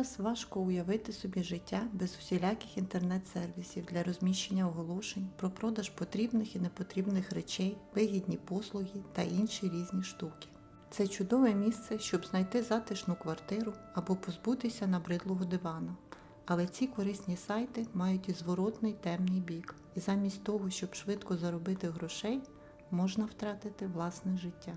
Зараз важко уявити собі життя без усіляких інтернет-сервісів для розміщення оголошень про продаж потрібних і непотрібних речей, вигідні послуги та інші різні штуки. Це чудове місце, щоб знайти затишну квартиру або позбутися набридлого дивану. Але ці корисні сайти мають і зворотний темний бік, і замість того, щоб швидко заробити грошей, можна втратити власне життя.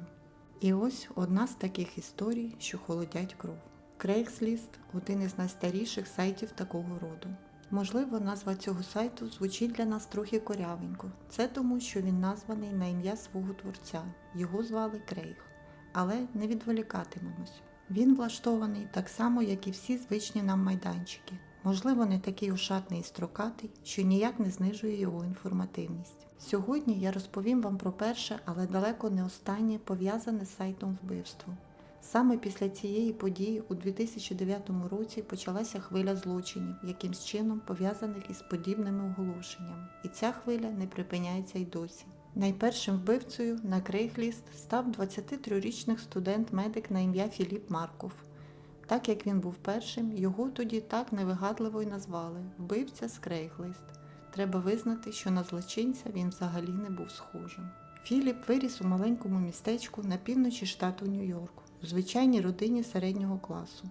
І ось одна з таких історій, що холодять кров. Craigslist – один із найстаріших сайтів такого роду. Можливо, назва цього сайту звучить для нас трохи корявенько. Це тому, що він названий на ім'я свого творця. Його звали Крейг. Але не відволікатимемось. Він влаштований так само, як і всі звичні нам майданчики. Можливо, не такий ошатний і строкатий, що ніяк не знижує його інформативність. Сьогодні я розповім вам про перше, але далеко не останнє пов'язане з сайтом вбивство. Саме після цієї події у 2009 році почалася хвиля злочинів, якимсь чином пов'язаних із подібними оголошеннями. І ця хвиля не припиняється й досі. Найпершим вбивцею на Крейгліст став 23-річний студент-медик на ім'я Філіп Марков. Так як він був першим, його тоді так невигадливо й назвали вбивця з Крейгліст. Треба визнати, що на злочинця він взагалі не був схожим. Філіп виріс у маленькому містечку на півночі штату Нью-Йорку, у звичайній родині середнього класу.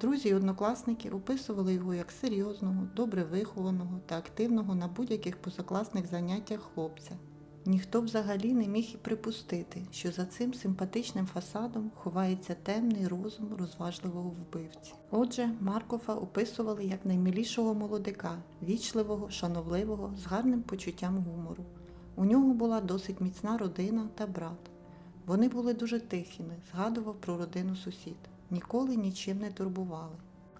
Друзі й однокласники описували його як серйозного, добре вихованого та активного на будь-яких позакласних заняттях хлопця. Ніхто взагалі не міг і припустити, що за цим симпатичним фасадом ховається темний розум розважливого вбивці. Отже, Маркофа описували як наймилішого молодика, вічливого, шановливого, з гарним почуттям гумору. У нього була досить міцна родина та брат. Вони були дуже тихими, згадував про родину сусід, ніколи нічим не турбували.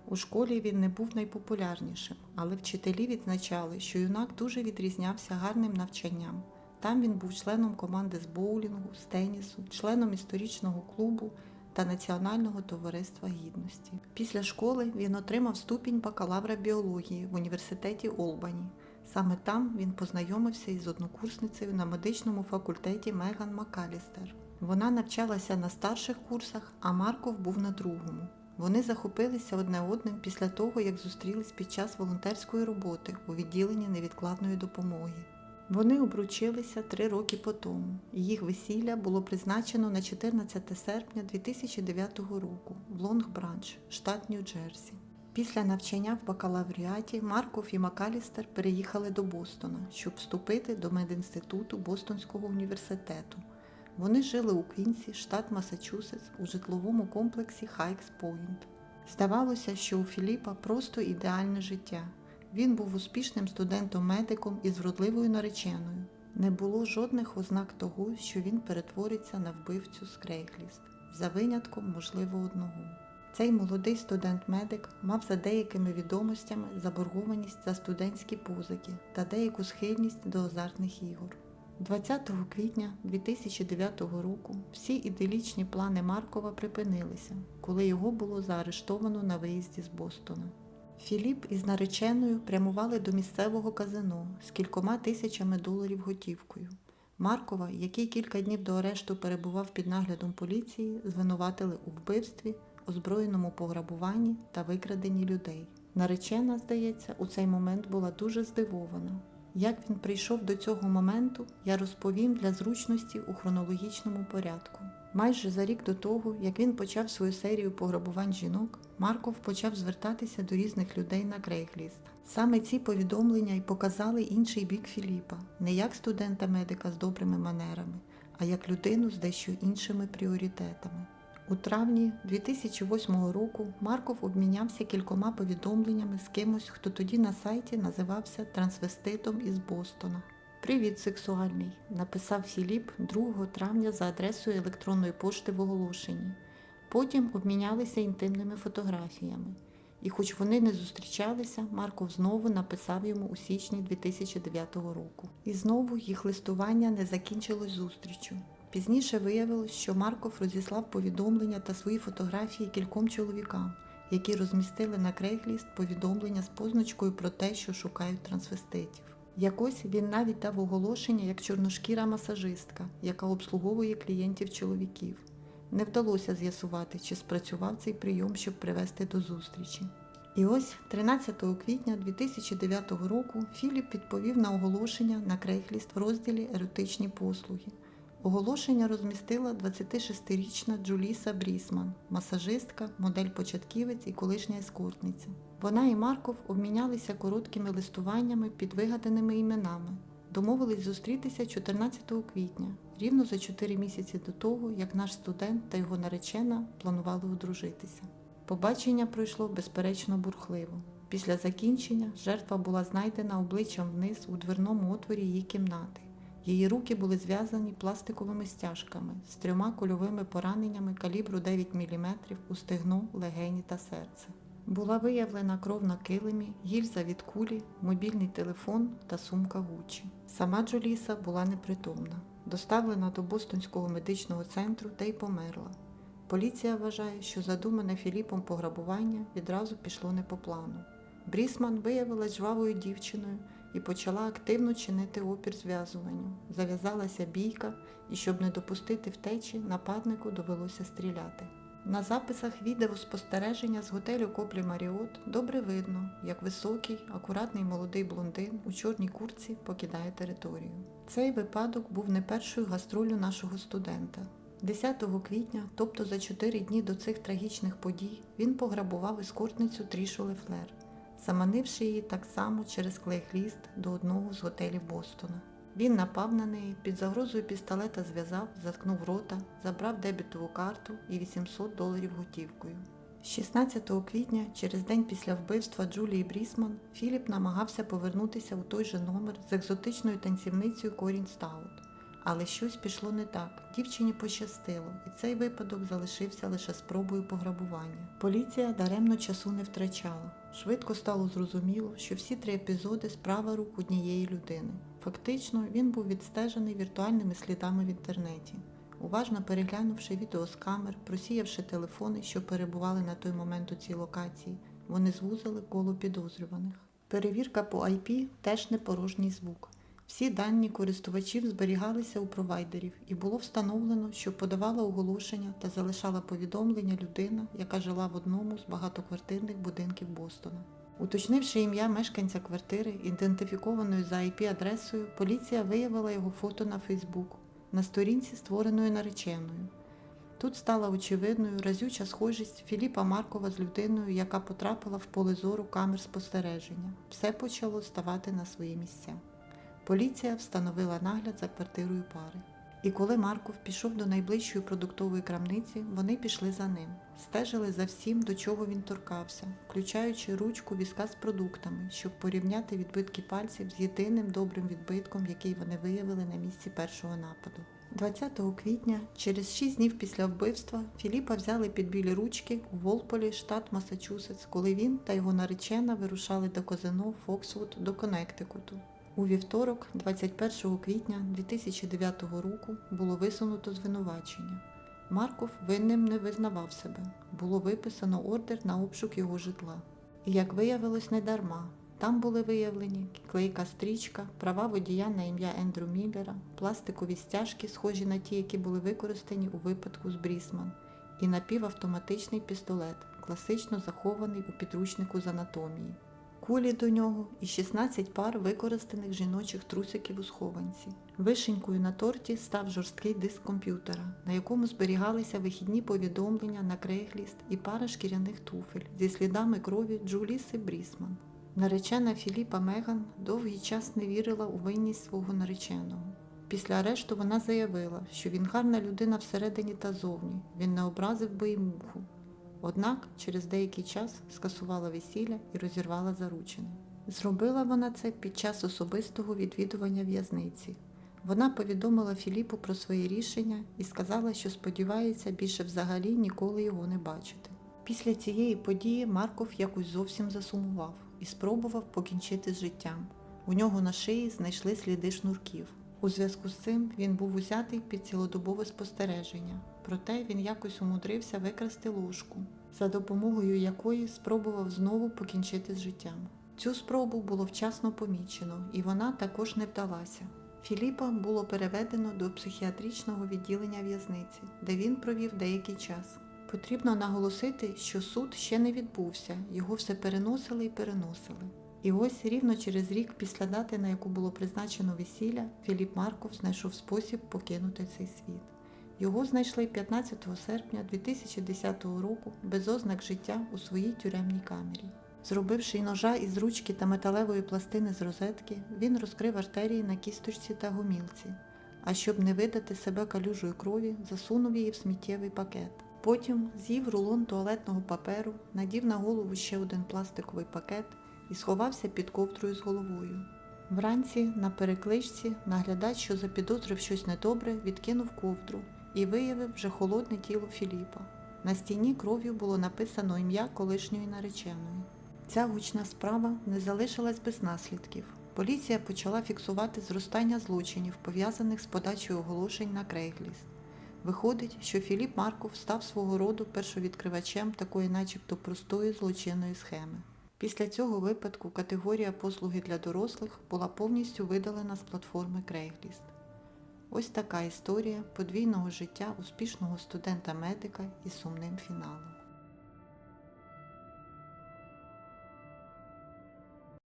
У школі він не був найпопулярнішим, але вчителі відзначали, що юнак дуже відрізнявся гарним навчанням. Там він був членом команди з боулінгу, з тенісу, членом історичного клубу та Національного товариства гідності. Після школи він отримав ступінь бакалавра біології в університеті Олбані. Саме там він познайомився із однокурсницею на медичному факультеті Меган Макалістер. Вона навчалася на старших курсах, а Марков був на другому. Вони захопилися одне одним після того, як зустрілись під час волонтерської роботи у відділенні невідкладної допомоги. Вони обручилися три роки по тому. Їх весілля було призначено на 14 серпня 2009 року в Лонг-Бранч, штат Нью-Джерсі. Після навчання в бакалавріаті Марков і Макалістер переїхали до Бостона, щоб вступити до медінституту Бостонського університету. Вони жили у Квінсі, штат Масачусетс, у житловому комплексі Хайкс Пойнт. Здавалося, що у Філіпа просто ідеальне життя. Він був успішним студентом-медиком із вродливою нареченою. Не було жодних ознак того, що він перетвориться на вбивцю з Крейгліст, за винятком, можливо, одного. Цей молодий студент-медик мав за деякими відомостями заборгованість за студентські позики та деяку схильність до азартних ігор. 20 квітня 2009 року всі іделічні плани Маркова припинилися, коли його було заарештовано на виїзді з Бостона. Філіп із нареченою прямували до місцевого казино з кількома тисячами доларів готівкою. Маркова, який кілька днів до арешту перебував під наглядом поліції, звинуватили у вбивстві, озброєному пограбуванні та викраденні людей. Наречена, здається, у цей момент була дуже здивована. Як він прийшов до цього моменту, я розповім для зручності у хронологічному порядку. Майже за рік до того, як він почав свою серію пограбувань жінок, Марков почав звертатися до різних людей на Крейгліст. Саме ці повідомлення й показали інший бік Філіпа, не як студента-медика з добрими манерами, а як людину з дещо іншими пріоритетами. У травні 2008 року Марков обмінявся кількома повідомленнями з кимось, хто тоді на сайті називався трансвеститом із Бостона. Привіт, сексуальний, написав Філіп 2 травня за адресою електронної пошти в оголошенні. Потім обмінялися інтимними фотографіями. І хоч вони не зустрічалися, Марков знову написав йому у січні 2009 року. І знову їх листування не закінчилось зустрічю. Пізніше виявилось, що Марков розіслав повідомлення та свої фотографії кільком чоловікам, які розмістили на Крейгліст повідомлення з позначкою про те, що шукають трансвеститів. Якось він навіть дав оголошення як чорношкіра масажистка, яка обслуговує клієнтів чоловіків. Не вдалося з'ясувати, чи спрацював цей прийом, щоб привести до зустрічі. І ось 13 квітня 2009 року Філіп відповів на оголошення на Крейгліст в розділі Еротичні послуги. Оголошення розмістила 26-річна Джуліса Брісман, масажистка, модель-початківець і колишня ескортниця. Вона і Марков обмінялися короткими листуваннями під вигаданими іменами. Домовились зустрітися 14 квітня, рівно за 4 місяці до того, як наш студент та його наречена планували одружитися. Побачення пройшло безперечно бурхливо. Після закінчення жертва була знайдена обличчям вниз у дверному отворі її кімнати. Її руки були зв'язані пластиковими стяжками з трьома кульовими пораненнями калібру 9 мм у стегно, легені та серце. Була виявлена кров на килимі, гільза від кулі, мобільний телефон та сумка Гуччі. Сама Джоліса була непритомна, доставлена до Бостонського медичного центру та й померла. Поліція вважає, що задумане Філіпом пограбування відразу пішло не по плану. Брісман виявилась жвавою дівчиною і почала активно чинити опір зв'язуванню. Зав'язалася бійка, і щоб не допустити втечі, нападнику довелося стріляти. На записах відеоспостереження з готелю Коплі Маріот добре видно, як високий, акуратний молодий блондин у чорній курці покидає територію. Цей випадок був не першою гастролю нашого студента. 10 квітня, тобто за 4 дні до цих трагічних подій, він пограбував ескортницю Трішу Лефлер, заманивши її так само через клейхліст до одного з готелів Бостона. Він напав на неї, під загрозою пістолета зв'язав, заткнув рота, забрав дебітову карту і 800 доларів готівкою. 16 квітня, через день після вбивства Джулії Брісман, Філіп намагався повернутися у той же номер з екзотичною танцівницею Корін Стаут. Але щось пішло не так. Дівчині пощастило, і цей випадок залишився лише спробою пограбування. Поліція даремно часу не втрачала. Швидко стало зрозуміло, що всі три епізоди справа рук однієї людини. Фактично, він був відстежений віртуальними слідами в інтернеті. Уважно переглянувши відео з камер, просіявши телефони, що перебували на той момент у цій локації, вони звузили коло підозрюваних. Перевірка по IP теж не порожній звук. Всі дані користувачів зберігалися у провайдерів, і було встановлено, що подавала оголошення та залишала повідомлення людина, яка жила в одному з багатоквартирних будинків Бостона. Уточнивши ім'я мешканця квартири, ідентифікованої за IP-адресою, поліція виявила його фото на Фейсбук на сторінці, створеної нареченою. Тут стала очевидною разюча схожість Філіпа Маркова з людиною, яка потрапила в поле зору камер спостереження. Все почало ставати на свої місця. Поліція встановила нагляд за квартирою пари. І коли Марков пішов до найближчої продуктової крамниці, вони пішли за ним, стежили за всім, до чого він торкався, включаючи ручку візка з продуктами, щоб порівняти відбитки пальців з єдиним добрим відбитком, який вони виявили на місці першого нападу. 20 квітня, через 6 днів після вбивства, Філіпа взяли під білі ручки у Волполі, штат Масачусетс, коли він та його наречена вирушали до казино Фоксвуд до Коннектикуту. У вівторок, 21 квітня 2009 року, було висунуто звинувачення. Марков винним не визнавав себе. Було виписано ордер на обшук його житла. І як виявилось, не дарма. Там були виявлені клейка стрічка, права водія на ім'я Ендрю Міллера, пластикові стяжки, схожі на ті, які були використані у випадку з Брісман, і напівавтоматичний пістолет, класично захований у підручнику з анатомії кулі до нього і 16 пар використаних жіночих трусиків у схованці. Вишенькою на торті став жорсткий диск комп'ютера, на якому зберігалися вихідні повідомлення на крейгліст і пара шкіряних туфель зі слідами крові Джуліси Брісман. Наречена Філіпа Меган довгий час не вірила у винність свого нареченого. Після арешту вона заявила, що він гарна людина всередині та зовні, він не образив би й муху. Однак через деякий час скасувала весілля і розірвала заручини. Зробила вона це під час особистого відвідування в'язниці. Вона повідомила Філіпу про своє рішення і сказала, що сподівається більше взагалі ніколи його не бачити. Після цієї події Марков якось зовсім засумував і спробував покінчити з життям. У нього на шиї знайшли сліди шнурків. У зв'язку з цим він був узятий під цілодобове спостереження, проте він якось умудрився викрасти ложку, за допомогою якої спробував знову покінчити з життям. Цю спробу було вчасно помічено, і вона також не вдалася. Філіпа було переведено до психіатричного відділення в'язниці, де він провів деякий час. Потрібно наголосити, що суд ще не відбувся, його все переносили і переносили. І ось рівно через рік після дати, на яку було призначено весілля, Філіп Марков знайшов спосіб покинути цей світ. Його знайшли 15 серпня 2010 року без ознак життя у своїй тюремній камері. Зробивши ножа із ручки та металевої пластини з розетки, він розкрив артерії на кісточці та гомілці, а щоб не видати себе калюжою крові, засунув її в сміттєвий пакет. Потім з'їв рулон туалетного паперу, надів на голову ще один пластиковий пакет і сховався під ковдрою з головою. Вранці на перекличці наглядач, що запідозрив щось недобре, відкинув ковдру і виявив вже холодне тіло Філіпа. На стіні кров'ю було написано ім'я колишньої нареченої. Ця гучна справа не залишилась без наслідків. Поліція почала фіксувати зростання злочинів, пов'язаних з подачею оголошень на Крейгліст. Виходить, що Філіп Марков став свого роду першовідкривачем такої начебто простої злочинної схеми. Після цього випадку категорія послуги для дорослих була повністю видалена з платформи Craigslist. Ось така історія подвійного життя успішного студента-медика із сумним фіналом.